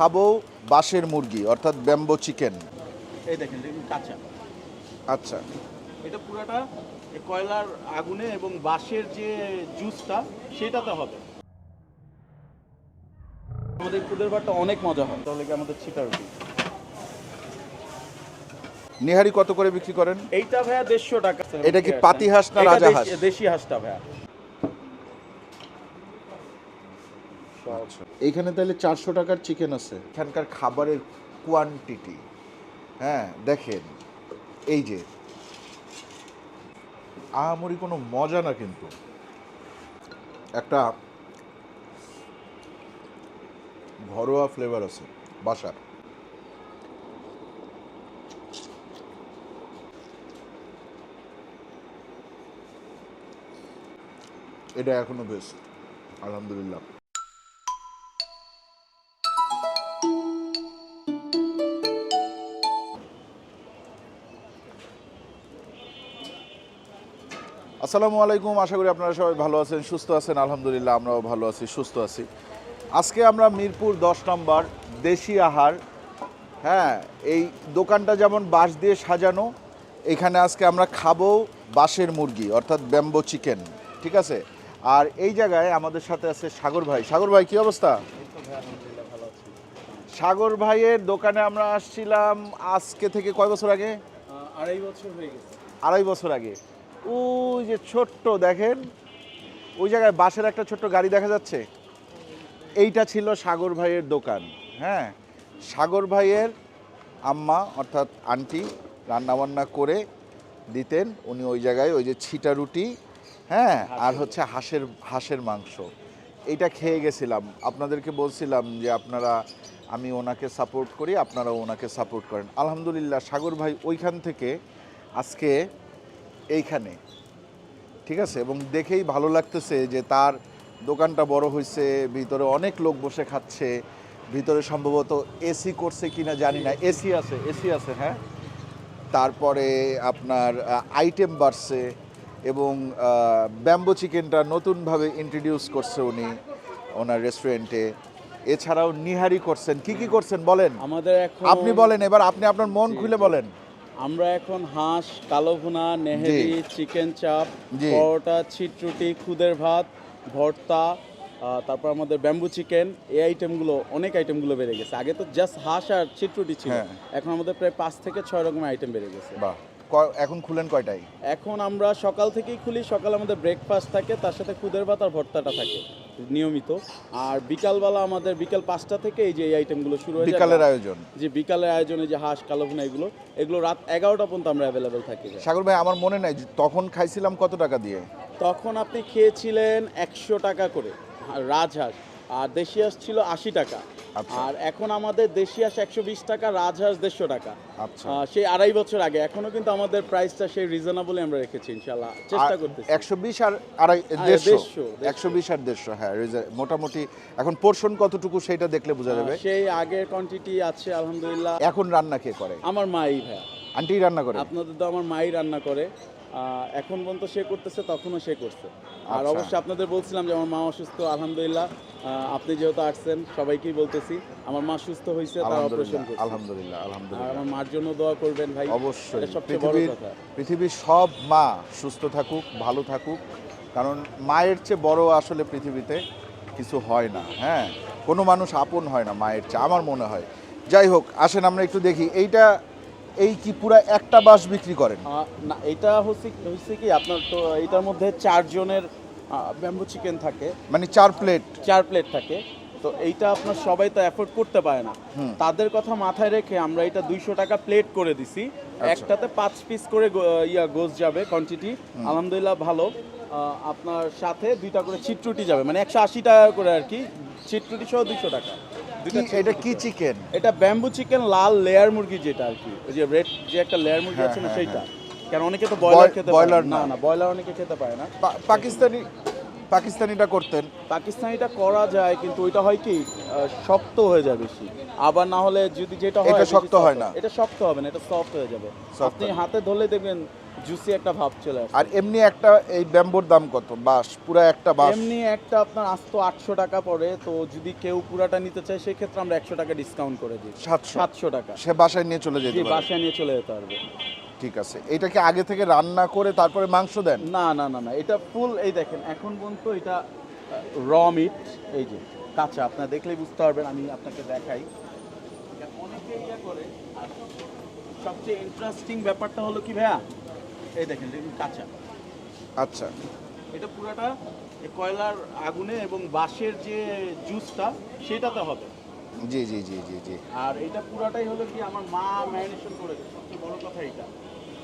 খাব বাঁশের মুরগি অর্থাৎ ব্যাম্বো চিকেন। এই দেখেন কাঁচা। আচ্ছা। এটা পুরাটা কয়লার আগুনে এবং বাঁশের যে জুসটা সেটাতে হবে। আমাদের খুদের ভাতটা অনেক মজা হয়। তাহলে কি আমাদের ছিটা রুটি? নিহারি কত করে বিক্রি করেন? এইটা ভাইয়া দেড়শো টাকা। এটা কি পাতি হাঁস না রাজা হাঁস? দেশি হাঁসটা ভাইয়া। এইখানে তাহলে চারশো টাকার চিকেন আছে। এখানকার খাবারের কোয়ান্টিটি হ্যাঁ দেখেন এই যে। আহামরি কোনো মজা না কিন্তু। একটা ঘরোয়া ফ্লেভার আছে বাসার। এটা এখনও বেস্ট আলহামদুলিল্লাহ। আসসালামু আলাইকুম আশা করি আপনারা সবাই ভালো আছেন সুস্থ আছেন আলহামদুলিল্লাহ আমরাও ভালো আছি সুস্থ আছি। আজকে আমরা মিরপুর দশ নম্বর দেশি আহার হ্যাঁ এই দোকানটা যেমন বাঁশ দিয়ে সাজানো এখানে আজকে আমরা খাব বাঁশের মুরগি অর্থাৎ ব্যাম্বো চিকেন ঠিক আছে? আর এই জায়গায় আমাদের সাথে আছে সাগর ভাই। সাগর ভাই কি অবস্থা? সাগর ভাইয়ের দোকানে আমরা আসছিলাম আজকে থেকে কয় বছর আগে? আড়াই বছর হয়ে গেছে। আড়াই বছর আগে। ওই যে ছোট্ট দেখেন ওই জায়গায় বাসের একটা ছোট্ট গাড়ি দেখা যাচ্ছে? এইটা ছিল সাগর ভাইয়ের দোকান হ্যাঁ? সাগর ভাইয়ের আম্মা অর্থাৎ আন্টি রান্নাবান্না করে দিতেন। উনি ওই জায়গায় ওই যে ছিটা রুটি হ্যাঁ? আর হচ্ছে হাঁসের হাঁসের মাংস। এইটা খেয়ে গেছিলাম। আপনাদেরকে বলছিলাম যে আপনারা আমি ওনাকে সাপোর্ট করি আপনারা ওনাকে সাপোর্ট করেন। আলহামদুলিল্লাহ সাগর ভাই ওইখান থেকে আজকে এইখানে। ঠিক আছে? এবং দেখেই ভালো লাগতেছে যে তার দোকানটা বড় হয়েছে ভিতরে অনেক লোক বসে খাচ্ছে ভিতরে সম্ভবত এসি করছে কিনা জানি না। এসি আছে এসি আছে হ্যাঁ? তারপরে আপনার আইটেম বাড়ছে এবং ব্যাম্বো চিকেনটা নতুনভাবে ইন্ট্রোডিউস করছে উনি ওনার রেস্টুরেন্টে এছাড়াও নিহারি করছেন। কি কি করছেন বলেন? আমাদের আপনি বলেন এবার আপনি আপনার মন খুলে বলেন। আমরা এখন হাঁস কালো ভুনা নেহেরি চিকেন চাপ পরোটা ছিটরুটি খুদের ভাত ভর্তা তারপর আমাদের ব্যাম্বু চিকেন এই আইটেমগুলো অনেক আইটেমগুলো বেড়ে গেছে। আগে তো জাস্ট হাঁস আর ছিটরুটি ছিল। হ্যাঁ। এখন আমাদের প্রায় পাঁচ থেকে ছয় রকমের আইটেম বেড়ে গেছে। বাহ। এখন খুলেন কয়টায়? এখন আমরা সকাল থেকেই খুলি সকালে আমাদের ব্রেকফাস্ট থাকে তার সাথে খুদের ভাত আর ভর্তাটা থাকে নিয়মিত। আর বিকালবেলা আমাদের বিকাল পাঁচটা থেকে এই যে এই আইটেমগুলো শুরু হয়ে বিকালের আয়োজন? যে বিকালের আয়োজনে যে হাঁস কালো ভুনা এগুলো এগুলো রাত এগারোটা পর্যন্ত আমরা অ্যাভেলেবেল থাকি। সাগর ভাই আমার মনে নাই যে তখন খাইছিলাম কত টাকা দিয়ে? তখন আপনি খেয়েছিলেন একশো টাকা করে রাজহাঁস আর দেশি হাঁস ছিল আশি টাকা। আচ্ছা। আর এখন আমাদের দেশি হাঁস একশো বিশ টাকা রাজহাঁস দেড়শো টাকা। আচ্ছা। সেই আড়াই বছর আগে। এখনও কিন্তু আমাদের প্রাইসটা সেই রিজনেবলই আমরা রেখেছি ইনশাল্লাহ চেষ্টা করতেছি। একশো বিশ আর আড়াই দেড়শো। একশো বিশ আর দেড়শো হ্যাঁ মোটামুটি এখন পোর্শন কতটুকু সেটা দেখলে বোঝা যাবে। সেই আগের কোয়ান্টিটি আছে আলহামদুলিল্লাহ। এখন রান্না কে করে? আমার মাই ভাইয়া। আন্টি রান্না করে? আপনাদের তো আমার মাই রান্না করে। এখন পর্যন্ত সে করতেছে তখনও সে করছে। আর আচ্ছা। অবশ্যই আপনাদের বলছিলাম যে আমার মা অসুস্থ আলহামদুলিল্লাহ। আপনি যেহেতু আসছেন সবাইকেই বলতেছি আমার মা সুস্থ হয়েছে তার অপারেশন করছে। আলহামদুলিল্লাহ আলহামদুলিল্লাহ। আমার মার জন্য দোয়া করবেন ভাই অবশ্যই। সবচেয়ে বড় কথা। পৃথিবীর সব মা সুস্থ থাকুক ভালো থাকুক কারণ মায়ের চেয়ে বড় আসলে পৃথিবীতে কিছু হয় না হ্যাঁ? কোনো মানুষ আপন হয় না মায়ের চেয়ে আমার মনে হয়। যাই হোক আসেন আমরা একটু দেখি। এইটা এই কি পুরা একটা বাস বিক্রি করেন? না এটা হচ্ছে হচ্ছে কি আপনার তো এটার মধ্যে চারজনের ব্যাম্বু চিকেন থাকে। মানে চার প্লেট চার প্লেট থাকে। তো এইটা আপনার সবাই তো অ্যাফোর্ড করতে পারে না। তাদের কথা মাথায় রেখে আমরা এটা দুইশো টাকা প্লেট করে দিছি। আচ্ছা। একটাতে পাঁচ পিস করে ইয়া গোস যাবে কোয়ান্টিটি আলহামদুলিল্লাহ ভালো। আপনার সাথে দুইটা করে চিট্রুটি যাবে। মানে একশো আশি টাকা করে আর কি। চিট্রুটি সহ দুইশো টাকা। এটা কি চিকেন? এটা ব্যাম্বু চিকেন লাল লেয়ার মুরগি যেটা আর কি। ওই যে রেড যে একটা লেয়ার মুরগি হ্যাঁ, আছে না হ্যাঁ, সেইটা। কারণ অনেকে তো ব্রয়লার খেতে ব্রয়লার না। না। ব্রয়লার অনেকে খেতে পারে না। পাকিস্তানি পাকিস্তানিটা করতেন। পাকিস্তানিটা করা যায় কিন্তু ওইটা হয় কি শক্ত হয়ে যায় বেশি। আবার না হলে যদি যেটা হয় এটা শক্ত হয় না? এটা শক্ত হবে না এটা সফট হয়ে যাবে। আপনি হাতে ধরলে দেখবেন জুসি একটা ভাব চলে আসে। আর এমনি একটা এই ব্যাম্বোর দাম কত? বাস পুরো একটা বাস এমনি একটা আপনার আস্ত আটশো টাকা পড়ে তো যদি কেউ পুরাটা নিতে চায় সেই ক্ষেত্রে আমরা একশো টাকা ডিসকাউন্ট করে দিই। সাতশো। সাতশো টাকা। সে বাসায় নিয়ে চলে যেতে বাসায় নিয়ে চলে যেতে পারবে। ঠিক আছে। এটা কি আগে থেকে রান্না করে তারপরে মাংস দেন? না না না না এটা ফুল এই দেখেন এখন পর্যন্ত এটা র মিট এই যে কাঁচা আপনার দেখলেই বুঝতে পারবেন আমি আপনাকে দেখাই। অনেকে ইয়ে করে সবচেয়ে ইন্টারেস্টিং ব্যাপারটা হলো কি ভাইয়া? এই দেখেন দেখুন কাঁচা। আচ্ছা। এটা পুরাটা এই কয়লার আগুনে এবং বাঁশের যে জুসটা সেটাতে হবে। জি জি জি জি জি। আর এটা পুরাটাই হলো কি আমার মা ম্যারিনেশন করে দেয়। সবচেয়ে বড় কথা এটা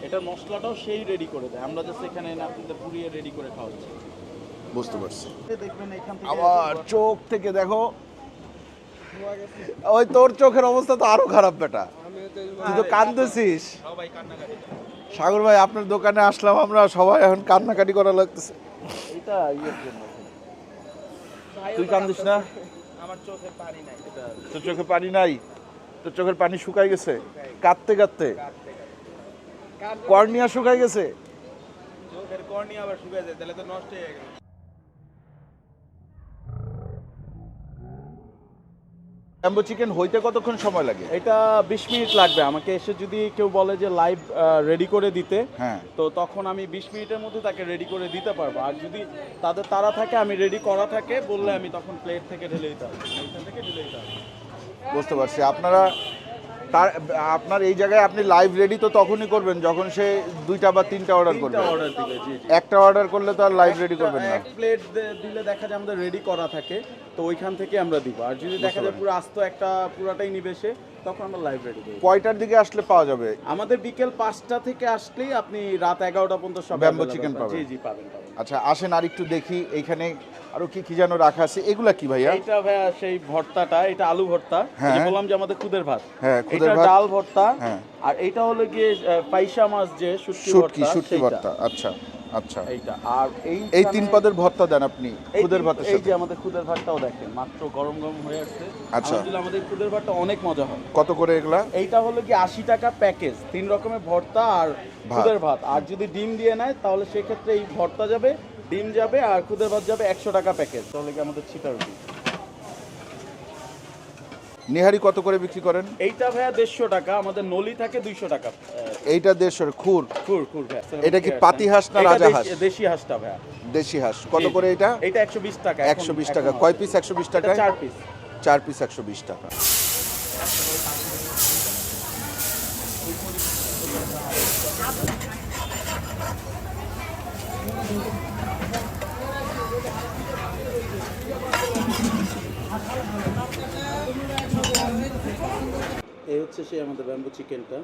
এটার মশলাটাও সেই রেডি করে দেয়। আমরা জাস্ট এখানে আপনাদের পুড়িয়ে রেডি করে খাওয়াচ্ছি। বুঝতে পারছি। দেখবেন এখান থেকে আবার চোখ থেকে দেখো। ওই তোর চোখের অবস্থা তো আরও খারাপ বেটা। তুই তো কান্দতেছিস সবাই কান্নাকাটি সাগর ভাই আপনার দোকানে আসলাম আমরা সবাই এখন কান্নাকাটি করা লাগতেছে। এটা ইয়ের জন্য। তুই কান্দিস না? আমার চোখে পানি নাই। এটা তোর চোখে পানি নাই? তোর চোখের পানি শুকাই গেছে? কাঁদতে কাঁদতে? কর্নিয়া শুকাই গেছে? চোখের কর্নিয়া আবার শুকাই যায় তাহলে তো নষ্ট হয়ে গেল। ব্যাম্বো চিকেন হইতে কতক্ষণ সময় লাগে? এটা বিশ মিনিট লাগবে। আমাকে এসে যদি কেউ বলে যে লাইভ রেডি করে দিতে হ্যাঁ। তো তখন আমি বিশ মিনিটের মধ্যে তাকে রেডি করে দিতে পারব। আর যদি তাদের তারা থাকে আমি রেডি করা থাকে বললে আমি তখন প্লেট থেকে ঢেলে দিতে পারব। থেকে ঢেলে দিতে পারব। বুঝতে পারছি। আপনারা তার আপনার এই জায়গায় আপনি লাইভ রেডি তো তখনই করবেন যখন সে দুইটা বা তিনটা অর্ডার করবে। অর্ডার দিবে জি জি। একটা অর্ডার করলে তো আর লাইভ রেডি করবেন না। এক প্লেট দিলে দেখা যায় আমাদের রেডি করা থাকে তো ওইখান থেকে আমরা দিব। আর যদি দেখা যায় পুরো আস্ত একটা পুরাটাই নিবে সে তখন আমরা লাইভ রেডি করি কয়টার দিকে আসলে পাওয়া যাবে? আমাদের বিকেল পাঁচটা থেকে আসলেই আপনি রাত এগারোটা পর্যন্ত সব Bamboo চিকেন পাবেন। জি জি পাবেন পাবেন। আচ্ছা আসেন আর একটু দেখি এইখানে আরও কি কি যেন রাখা আছে? এগুলা কি ভাইয়া? এইটা ভাইয়া সেই ভর্তাটা এটা আলু ভর্তা। হ্যাঁ। বললাম যে আমাদের খুদের ভাত। হ্যাঁ, খুদের এটা ভাত। ডাল ভর্তা। হ্যাঁ। আর এটা হলো গিয়ে পাইসা মাছ যে শুটকি শুটকি ভর্তা শুটকি ভর্তা। আচ্ছা আচ্ছা। এইটা। আর এই এই তিন পদের ভর্তা দেন আপনি খুদের ভাতের এই যে আমাদের খুদের ভাতটাও দেখেন মাত্র গরম গরম হয়ে আসছে। আচ্ছা। আমাদের খুদের ভাতটা অনেক মজা হয়। কত করে এগুলা? এইটা হলো কি আশি টাকা প্যাকেজ তিন রকমের ভর্তা আর। খুদের ভাত। আর যদি ডিম দিয়ে নেয় তাহলে সেক্ষেত্রে এই ভর্তা যাবে ডিম যাবে আর খুদের ভাত যাবে একশো টাকা প্যাকেজ। তাহলে কি আমাদের ছিটা রুটি? নিহারি কত করে বিক্রি করেন? এইটা ভাইয়া দেড়শো টাকা আমাদের নলি থাকে দুইশো টাকা। এইটা দেড়শোর খুর। খুর খুর ভাইয়া। এটা কি পাতি হাঁস না রাজা হাঁস? দেশি হাঁসটা ভাইয়া। দেশি হাঁস। কত করে এটা? এটা একশো বিশ টাকা একশো বিশ টাকা। কয় পিস একশো বিশ টাকা চার পিস চার পিস একশো বিশ টাকা। এই হচ্ছে সেই আমাদের ব্যাম্বু চিকেনটা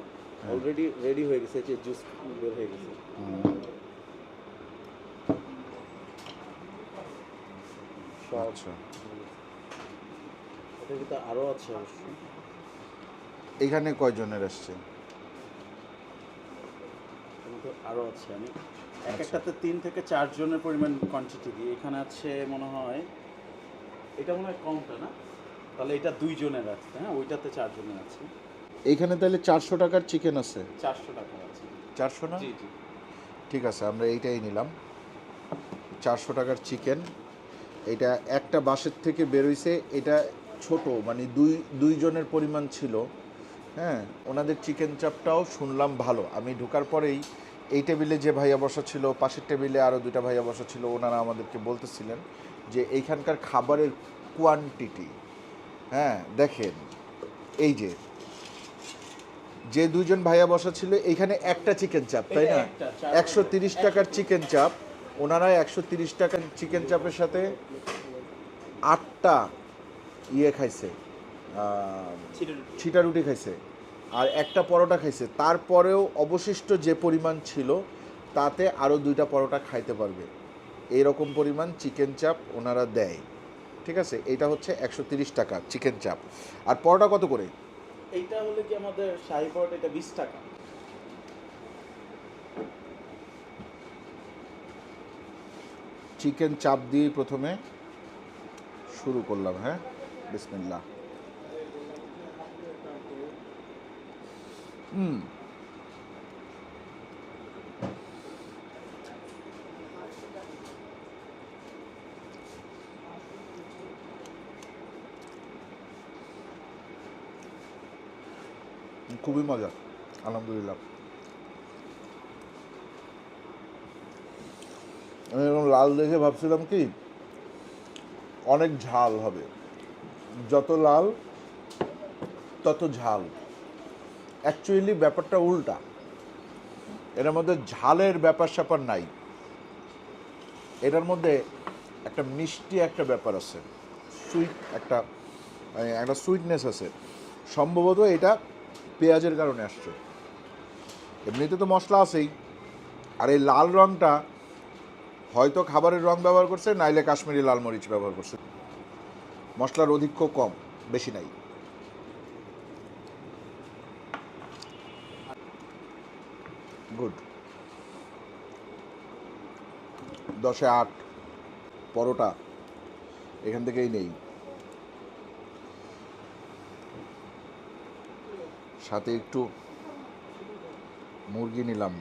অলরেডি রেডি হয়ে গেছে যে জুস বের হয়ে গেছে। আচ্ছা। এটার ভিতরে আরও আছে অবশ্যই এখানে কয়জনের আসছে? আরও আছে আমি। এক একটাতে তিন থেকে চার জনের পরিমাণ কোয়ান্টিটি দিই এখানে আছে মনে হয় এটা মনে হয় কমটা না? তাহলে এটা দুই জনের আছে হ্যাঁ? ওইটাতে চার জনের আছে। এইখানে তাহলে চারশো টাকার চিকেন আছে। চারশো টাকা আছে। চারশো না? জি জি। ঠিক আছে আমরা এইটাই নিলাম। চারশো টাকার চিকেন এটা একটা বাসের থেকে বেরোইছে এটা ছোট মানে দুই দুইজনের পরিমাণ ছিল। হ্যাঁ ওনাদের চিকেন চাপটাও শুনলাম ভালো। আমি ঢোকার পরেই এই টেবিলে যে ভাইয়া বসা ছিল পাশের টেবিলে আরও দুইটা ভাইয়া বসা ছিল ওনারা আমাদেরকে বলতেছিলেন যে এইখানকার খাবারের কোয়ান্টিটি হ্যাঁ দেখেন এই যে যে দুইজন ভাইয়া বসা ছিল এইখানে একটা চিকেন চাপ তাই না? একশো তিরিশ টাকার চিকেন চাপ ওনারা একশো তিরিশ টাকার চিকেন চাপের সাথে আটটা ইয়ে খাইছে ছিটা রুটি। খাইছে আর একটা পরোটা খাইছে। তারপরেও অবশিষ্ট যে পরিমাণ ছিল তাতে আরও দুইটা পরোটা খাইতে পারবে। এইরকম পরিমাণ চিকেন চাপ ওনারা দেয়। ঠিক আছে? এটা হচ্ছে একশো টাকা চিকেন চাপ। আর পরোটা কত করে? এইটা হলো কি আমাদের শাহি পরোটা এটা বিশ টাকা। চিকেন চাপ দিয়ে প্রথমে শুরু করলাম হ্যাঁ? বিসমিল্লাহ। হুম। খুবই মজা, আলহামদুলিল্লাহ। আমি এরকম লাল দেখে ভাবছিলাম কি, অনেক ঝাল হবে। যত লাল, তত ঝাল। অ্যাকচুয়ালি ব্যাপারটা উল্টা। এটার মধ্যে ঝালের ব্যাপার স্যাপার নাই। এটার মধ্যে একটা মিষ্টি একটা ব্যাপার আছে। সুইট একটা মানে একটা সুইটনেস আছে। সম্ভবত এটা পেঁয়াজের কারণে আসছে। এমনিতে তো মশলা আছেই। আর এই লাল রঙটা হয়তো খাবারের রং ব্যবহার করছে, নাইলে কাশ্মীরি লাল মরিচ ব্যবহার করছে। মশলার অধিক্য কম, বেশি নাই। গুড। দশে আট, পরোটা, এখান থেকেই নেই। সাথে একটু মুরগি নিলাম।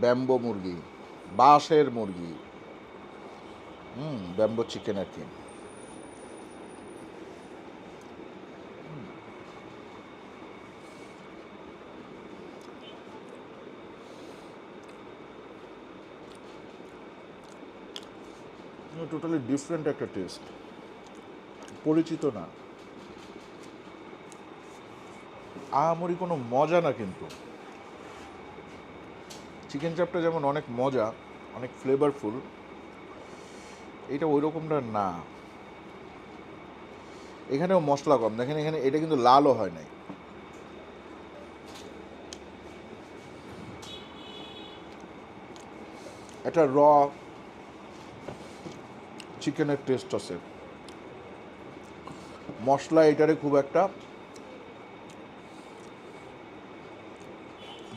ব্যাম্বো মুরগি, বাঁশের মুরগি। হুম, ব্যাম্বো চিকেন আর কি টোটালি ডিফারেন্ট একটা টেস্ট পরিচিত না। আহামরি কোনো মজা না কিন্তু। চিকেন চাপটা যেমন অনেক মজা, অনেক ফ্লেভারফুল এটা ওই রকমটা না। এখানেও মশলা কম, দেখেন এখানে এটা কিন্তু লালও হয় নাই। একটা র চিকেনের টেস্ট আছে। মশলা এটারে খুব একটা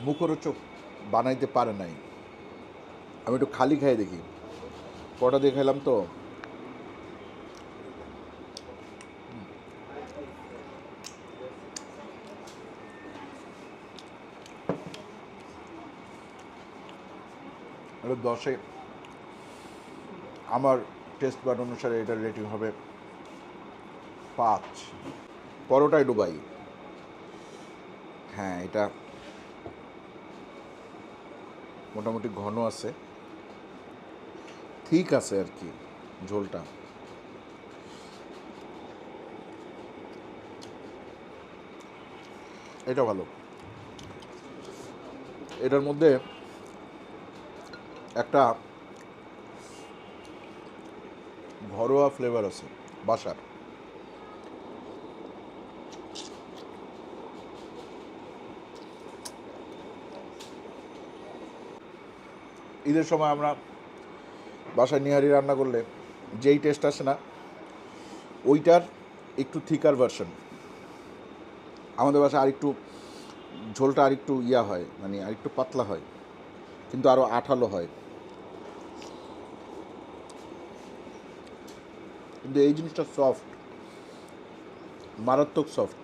মুখরোচক বানাইতে পারে নাই। আমি একটু খালি খাই দেখি। কটা দিয়ে খাইলাম তো। দশে আমার টেস্ট বাড অনুসারে এটার রেটিং হবে পাঁচ। পরোটায় ডুবাই। হ্যাঁ এটা মোটামুটি ঘন আছে। ঠিক আছে আর কি, ঝোলটা। এটা ভালো। এটার মধ্যে একটা ঘরোয়া ফ্লেভার আছে, বাসার। ঈদের সময় আমরা বাসায় নিহারি রান্না করলে যেই টেস্ট আসে না, ওইটার একটু থিকার ভার্সন আমাদের বাসায় আরেকটু ঝোলটা আরেকটু ইয়া হয় মানে আরেকটু পাতলা হয়, কিন্তু আরও আঠালো হয়। কিন্তু এই জিনিসটা সফট মারাত্মক সফট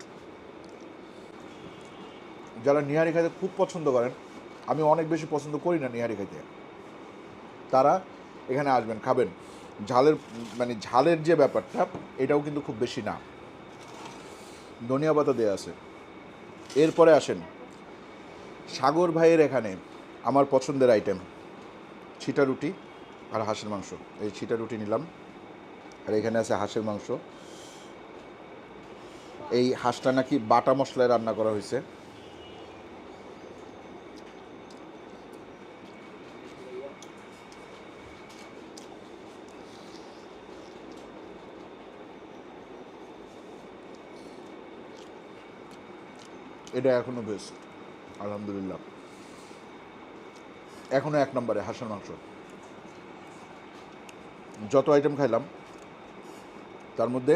যারা নিহারি খাইতে খুব পছন্দ করেন, আমি অনেক বেশি পছন্দ করি না নিহারি খাইতে। তারা এখানে আসবেন, খাবেন। ঝালের মানে ঝালের যে ব্যাপারটা, এটাও কিন্তু খুব বেশি না। ধনিয়া পাতা দেওয়া আছে। এরপরে আসেন। সাগর ভাইয়ের এখানে আমার পছন্দের আইটেম ছিটা রুটি আর হাঁসের মাংস। এই ছিটা রুটি নিলাম। আর এখানে আছে হাঁসের মাংস। এই হাঁসটা নাকি বাটা মশলায় রান্না করা হয়েছে। এটা এখনও বেস্ট আলহামদুলিল্লাহ। এখনও এক নম্বরে হাঁসের মাংস। যত আইটেম খাইলাম, তার মধ্যে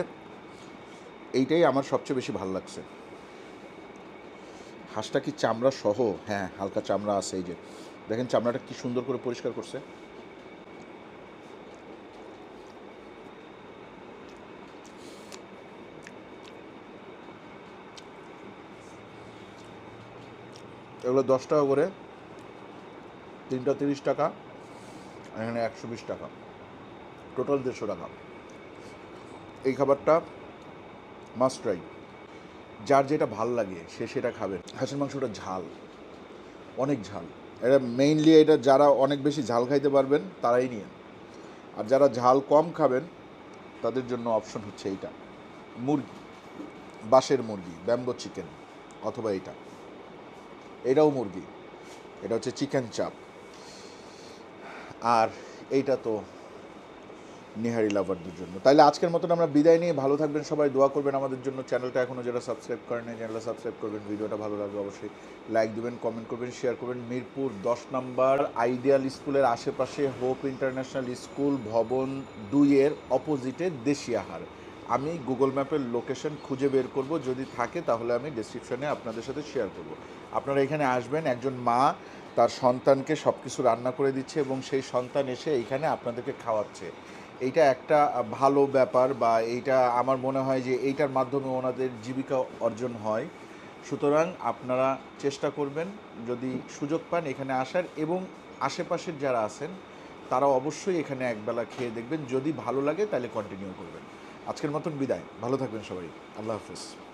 এইটাই আমার সবচেয়ে বেশি ভালো লাগছে। হাঁসটা কি চামড়া সহ? হ্যাঁ হালকা চামড়া আছে এই যে। দেখেন, চামড়াটা কি সুন্দর করে পরিষ্কার করছে। এগুলো দশ টাকা করে। তিনটা তিরিশ টাকা, এখানে একশো বিশ টাকা। টোটাল দেড়শো টাকা। এই খাবারটা মাস্ট ট্রাই যার যেটা ভালো লাগে, সে সেটা খাবেন হাঁসের মাংসটা ঝাল। অনেক ঝাল। এটা মেইনলি এটা যারা অনেক বেশি ঝাল খাইতে পারবেন, তারাই নিয়ে। আর যারা ঝাল কম খাবেন, তাদের জন্য অপশন হচ্ছে এইটা। মুরগি। বাঁশের মুরগি, ব্যাম্বো চিকেন, অথবা এইটা। এটাও মুরগি। এটা হচ্ছে চিকেন চাপ। আর এইটা তো নিহারি লাভারদের জন্য। তাইলে আজকের মতন আমরা বিদায় নিয়ে ভালো থাকবেন সবাই, দোয়া করবেন আমাদের জন্য। চ্যানেলটা এখনও যারা সাবস্ক্রাইব করেন চ্যানেলটা সাবস্ক্রাইব করবেন। ভিডিওটা ভালো লাগবে অবশ্যই লাইক দিবেন, কমেন্ট করবেন, শেয়ার করবেন। মিরপুর দশ নম্বর আইডিয়াল স্কুলের আশেপাশে হোপ ইন্টারন্যাশনাল স্কুল ভবন দুইয়ের অপোজিটে দেশিয়াহার। আমি গুগল ম্যাপের লোকেশন খুঁজে বের করব। যদি থাকে তাহলে আমি ডেসক্রিপশনে আপনাদের সাথে শেয়ার করব। আপনারা এখানে আসবেন, একজন মা তার সন্তানকে সব কিছু রান্না করে দিচ্ছে এবং সেই সন্তান এসে এইখানে আপনাদেরকে খাওয়াচ্ছে। এইটা একটা ভালো ব্যাপার বা এইটা আমার মনে হয় যে এইটার মাধ্যমে ওনাদের জীবিকা অর্জন হয়। সুতরাং আপনারা চেষ্টা করবেন যদি সুযোগ পান এখানে আসার এবং আশেপাশের যারা আছেন তারা অবশ্যই এখানে একবেলা খেয়ে দেখবেন। যদি ভালো লাগে তাহলে কন্টিনিউ করবেন। আজকের মতন বিদায়। ভালো থাকবেন সবাই। আল্লাহ হাফিজ।